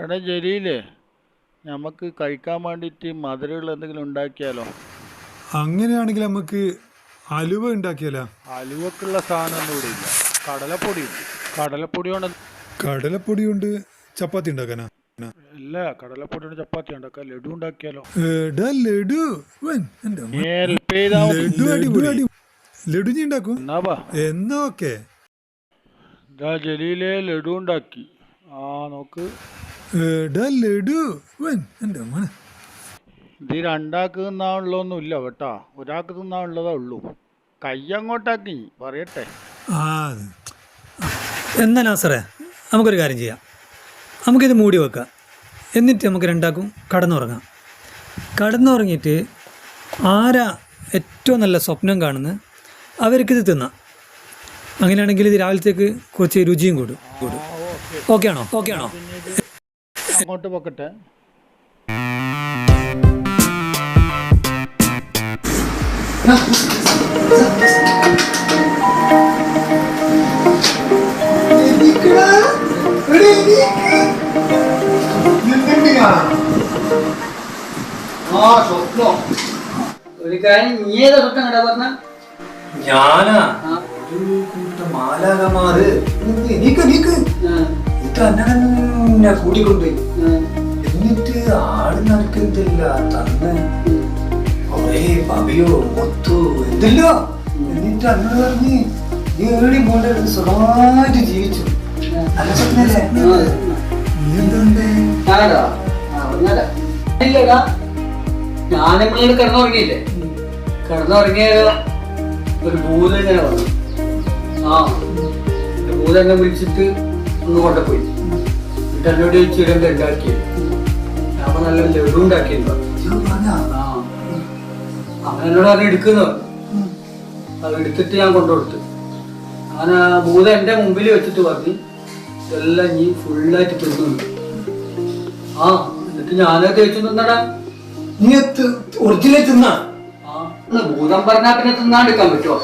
എടാ ജലീലേ നമുക്ക് കഴിക്കാൻ വേണ്ടിയിട്ട് മധുരമുള്ള എന്തെങ്കിലും ഉണ്ടാക്കിയാലോ? അങ്ങനെയാണെങ്കിൽ നമുക്ക് അലുവ ഉണ്ടാക്കിയാലോ? അലുവക്കുള്ള സാധനമൊന്നും ഇവിടെ ഇല്ല. കടലപ്പൊടി ഉണ്ട്. കടലപ്പൊടി കൊണ്ട് കടലപ്പൊടി കൊണ്ട് ചപ്പാത്തി ഉണ്ടാക്കാനാ? ഇല്ല കടലപ്പൊടി കൊണ്ട് ചപ്പാത്തി ഉണ്ടാക്കാം. ലഡു ഉണ്ടാക്കിയാലോ? എടാ ലഡു. വൻ, എന്റെ അമ്മ. നീ ഹെൽപ്പ് ചെയ്താ മതി. ലഡു അടിപൊളി. ലഡു നീ ഉണ്ടാക്കും? എന്നാ വാ. എന്നാ ഓക്കെ. ഇതാ ജലീലെ ലഡു ഉണ്ടാക്കി. ആ നോക്ക്. ഇത് രണ്ടാൾക്ക് തിന്നാനുള്ളതൊന്നും ഇല്ല കേട്ടാ. ഒരാൾക്ക് തിന്നാനുള്ളതേ ഉള്ളൂ. കൈ അങ്ങോട്ടാക്കി പറയട്ടെ എന്നാ നാസറേ നമുക്കൊരു കാര്യം ചെയ്യാം. നമുക്കിത് മൂടി വെക്കാം. എന്നിട്ട് നമുക്ക് രണ്ടാക്കും കടന്നുറങ്ങാം. കടന്നുറങ്ങിയിട്ട് ആരാ ഏറ്റവും നല്ല സ്വപ്നം കാണുന്നത്? അവർക്കിത് തിന്നാം. അങ്ങനെയാണെങ്കിൽ ഇത് രാവിലത്തേക്ക് കുറച്ച് രുചിയും കൂടും. കൂടും. ഓക്കെ ആണോ? ഓക്കെ ആണോ? അങ്ങോട്ട് പോക്കട്ടെ. ഒരു കാര്യം നീ ഏതാ സ്വപ്നം കണ്ടാ പറഞ്ഞ ഞാനാ ഒരു കൂട്ടം മാലാകമാറ് നീക്ക് നീക്ക്. ഇത് അന്നെ കൂട്ടിക്കൊണ്ടുപോയി എന്നിട്ട് ആട് നടക്കുന്നില്ല തന്ന് കൊറേ പവിയോ മൊത്തു എന്തല്ലോ. എന്നിട്ട് അന്ന് പറഞ്ഞ് നീ എവിടെ പോകേണ്ട സുഖമായിട്ട് ജീവിച്ചു. നല്ല സ്വപ്നല്ലേ? നീ കിടന്നുറങ്ങിയില്ലേ? കിടന്നുറങ്ങിയ ഒരു ഭൂതം ഇങ്ങനെ വന്നു. ആ ഭൂതം എന്നെ വിളിച്ചിട്ട് ഒന്ന് കൊണ്ടുപോയി. എന്നോട് ചോദിച്ചു ഇതെന്താ ഉണ്ടാക്കിയത് പറഞ്ഞു, നല്ല ലഡു ഉണ്ടാക്കിയിരുന്നു. അവൻ എന്നോട് പറഞ്ഞ് എടുക്കുന്നു അത് എടുത്തിട്ട് ഞാൻ കൊണ്ടുകൊടുത്തു. അങ്ങനെ ഭൂതം എന്റെ മുമ്പിൽ വെച്ചിട്ട് പറഞ്ഞു ഇതെല്ലാം നീ ഫുള്ളായിട്ട് തിന്നു ആ എന്നിട്ട് ഞാനത് തേച്ചു തിന്നടാ. നീ ഒറിജിനൽ തിന്നാ? ആ ഭൂതം പറഞ്ഞാ പിന്നെ തിന്നാണ്ടിരിക്കാൻ പറ്റുമോ